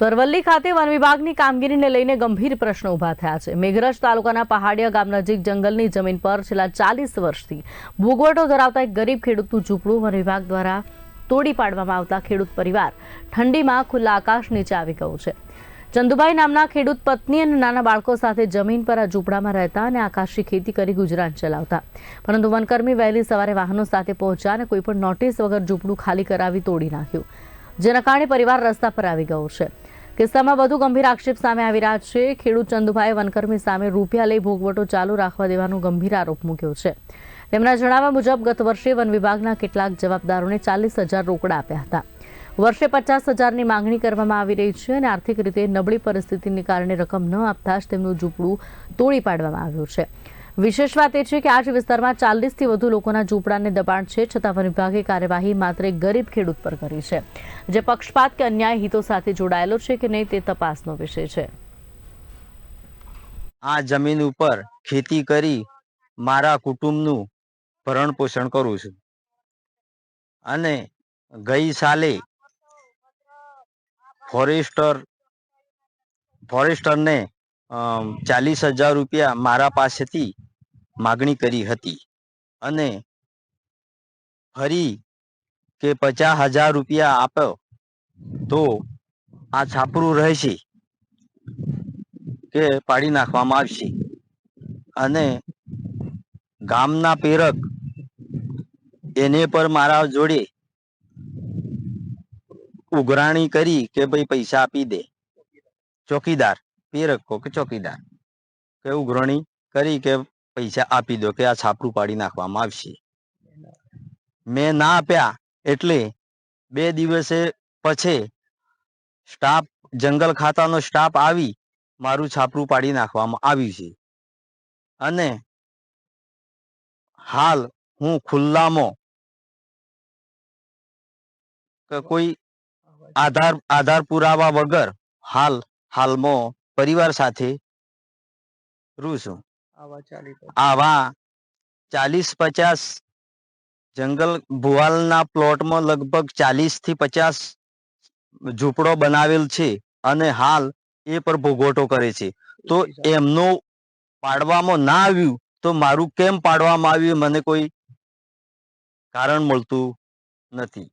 તો અરવલ્લી ખાતે વન વિભાગની કામગીરીને લઈને ગંભીર પ્રશ્નો ઊભા થયા છે. મેઘરજ તાલુકાના પહાડિયા ગામ નજીક જંગલની જમીન પર છેલ્લા ચાલીસ વર્ષથી ભોગવટો ધરાવતા એક ગરીબ ખેડૂતનું ઝૂંપડું વન વિભાગ દ્વારા તોડી પાડવામાં આવતા ખેડૂત પરિવાર ઠંડીમાં ખુલ્લા આકાશ નીચે આવી ગયું છે. ચંદુભાઈ નામના ખેડૂત પત્ની અને નાના બાળકો સાથે જમીન પર આ ઝૂંપડામાં રહેતા અને આકાશી ખેતી કરી ગુજરાન ચલાવતા. પરંતુ વનકર્મી વહેલી સવારે વાહનો સાથે પહોંચ્યા અને કોઈ પણ નોટિસ વગર ઝૂંપડું ખાલી કરાવી તોડી નાખ્યું. જેના કારણે પરિવાર રસ્તા પર આવી ગયો છે. કિસ્સામાં વધુ ગંભીર આક્ષેપ સામે આવી રહ્યા છે. ખેડૂત ચંદુભાઈ વનકર્મી સામે રૂપિયા લઈ ભોગવટો ચાલુ રાખવા દેવાનો ગંભીર આરોપ મૂક્યો છે. તેમના જણાવ્યા મુજબ ગત વર્ષે વન વિભાગના કેટલાક જવાબદારોને ચાલીસ હજાર રોકડા આપ્યા હતા. વર્ષે પચાસ હજારની માંગણી કરવામાં આવી રહી છે અને આર્થિક રીતે નબળી પરિસ્થિતિને કારણે રકમ ન આપતા જ તેમનું ઝૂંપડું તોડી પાડવામાં આવ્યું છે. વિશેષ વાત એ છે કે આ જ વિસ્તારમાં ચાલીસથી વધુ લોકોના ઝૂંપડાને દબાણ છે. છતાં વન વિભાગે કાર્યવાહી માત્ર એક ગરીબ ખેડૂત પર કરી છે. જે પક્ષપાત કે અન્યાય હિતો સાથે જોડાયેલો છે કે નહીં તે તપાસનો વિષય છે. આ જમીન ઉપર ખેતી કરી મારા કુટુંબનું ભરણ પોષણ કરું છું. અને ગઈ સાલે ફોરેસ્ટર, ફોરેસ્ટરને ચાલીસ હજાર રૂપિયા મારા પાસેથી માગણી કરી હતી. અને ફરી કે પચાસ હજાર રૂપિયા આપ્યો, તો આ છાપરું રહેશે કે પાડી નાખવામાં આવશે. અને ગામના પેરક એને પર મારા જોડે ઉઘરાણી કરી કે ભાઈ પૈસા આપી દે. ચોકીદાર પેરક કે ચોકીદાર કે ઉઘરણી કરી કે પૈસા આપી દો કે આ છાપરું પાડી નાખવામાં આવશે. મેં ના આપ્યા એટલે બે દિવસે પછી સ્ટાફ, જંગલ ખાતાનો સ્ટાફ આવી મારું છાપરું પાડી નાખવામાં આવ્યું છે. અને હાલ હું ખુલ્લામાં કોઈ આધાર આધાર પુરાવા વગર હાલ, હાલમાં પરિવાર સાથે રૂ છું. આવા ચાલીસ પચાસ જંગલ ભુવાલના પ્લોટમાં લગભગ ચાલીસથી પચાસ ઝૂંપડો બનાવેલ છે અને હાલ એ પર ભોગવટો કરે છે. તો એમનું પાડવામાં ના આવ્યું તો મારું કેમ પાડવામાં આવ્યું મને કોઈ કારણ મળતું નથી.